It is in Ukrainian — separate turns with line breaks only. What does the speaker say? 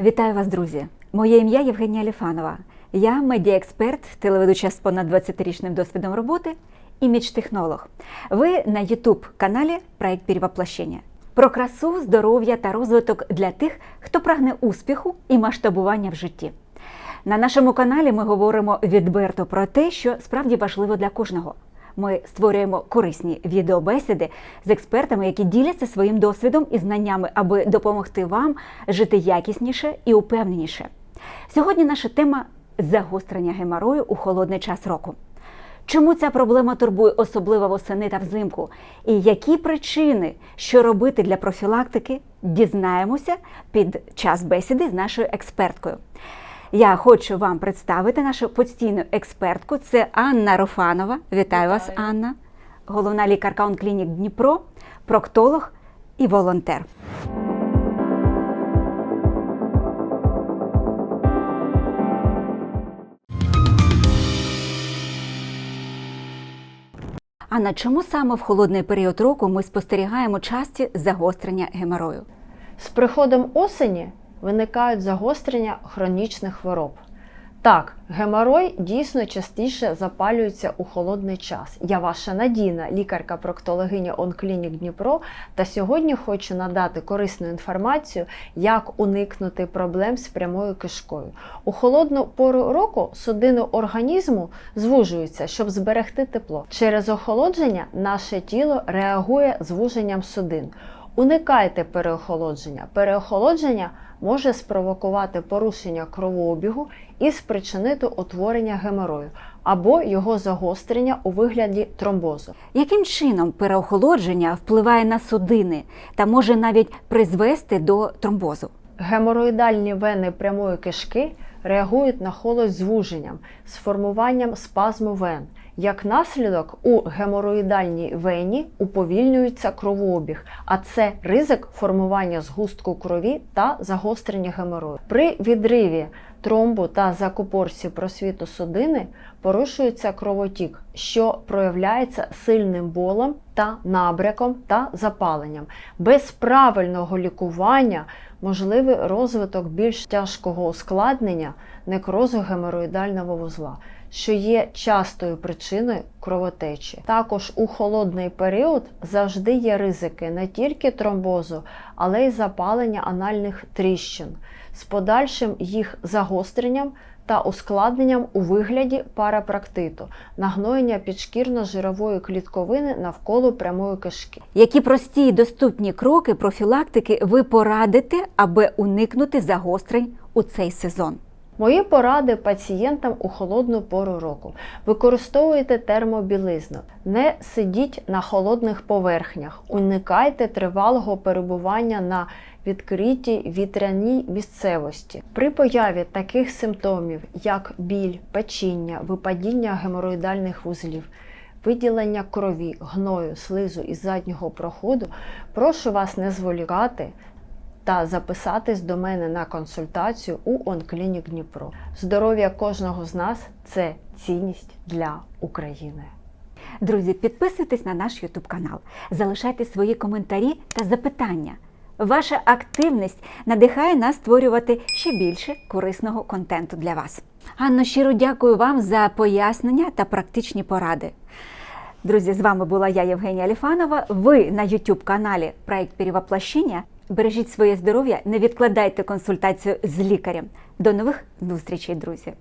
Вітаю вас, друзі! Моє ім'я Євгенія Ліфанова. Я медіаексперт, телеведуча з понад 20-річним досвідом роботи, імідж-технолог. Ви на youtube каналі Проект Перевоплощення. Про красу, здоров'я та розвиток для тих, хто прагне успіху і масштабування в житті. На нашому каналі ми говоримо відверто про те, що справді важливо для кожного. Ми створюємо корисні відеобесіди з експертами, які діляться своїм досвідом і знаннями, аби допомогти вам жити якісніше і упевненіше. Сьогодні наша тема загострення геморою у холодний час року. Чому ця проблема турбує особливо восени та взимку? І які причини, що робити для профілактики, дізнаємося під час бесіди з нашою експерткою. Я хочу вам представити нашу постійну експертку. Це Анна Руфанова. Вітаю, вас, Анна, головна лікарка онклінік Дніпро, проктолог і волонтер. Анна, чому саме в холодний період року ми спостерігаємо часті загострення геморою?
З приходом осені виникають загострення хронічних хвороб. Так, геморой дійсно частіше запалюється у холодний час. Я ваша надійна лікарка-проктологиня Онклінік Дніпро. Та сьогодні хочу надати корисну інформацію, як уникнути проблем з прямою кишкою. У холодну пору року судини організму звужуються, щоб зберегти тепло. Через охолодження наше тіло реагує звуженням судин. Уникайте переохолодження. Переохолодження може спровокувати порушення кровообігу і спричинити утворення геморою або його загострення у вигляді тромбозу.
Яким чином переохолодження впливає на судини та може навіть призвести до тромбозу?
Геморроїдальні вени прямої кишки реагують на холод звуженням з формуванням спазму вен. Як наслідок, у геморроїдальній вені уповільнюється кровообіг, а це ризик формування згустку крові та загострення геморою. При відриві тромбу та закупорці просвіту судини порушується кровотік, що проявляється сильним болем та набряком та запаленням. Без правильного лікування можливий розвиток більш тяжкого ускладнення некрозу геморроїдального вузла, що є частою причиною кровотечі. Також у холодний період завжди є ризики не тільки тромбозу, але й запалення анальних тріщин з подальшим їх загостренням та ускладненням у вигляді парапрактиту, нагноєння підшкірно-жирової клітковини навколо прямої кишки.
Які прості і доступні кроки профілактики ви порадите, аби уникнути загострень у цей сезон?
Мої поради пацієнтам у холодну пору року. Використовуйте термобілизну, не сидіть на холодних поверхнях, уникайте тривалого перебування на відкритій вітряній місцевості. При появі таких симптомів, як біль, печіння, випадіння геморроїдальних вузлів, виділення крові, гною, слизу із заднього проходу, прошу вас не зволікати та записатись до мене на консультацію у Онклінік Дніпро. Здоров'я кожного з нас це цінність для України.
Друзі, підписуйтесь на наш YouTube канал, залишайте свої коментарі та запитання. Ваша активність надихає нас створювати ще більше корисного контенту для вас. Анно, щиро дякую вам за пояснення та практичні поради. Друзі, з вами була я, Євгенія Ліфанова. Ви на YouTube каналі Проект Перевоплощення. Бережіть своє здоров'я, не відкладайте консультацію з лікарем. До нових зустрічей, друзі!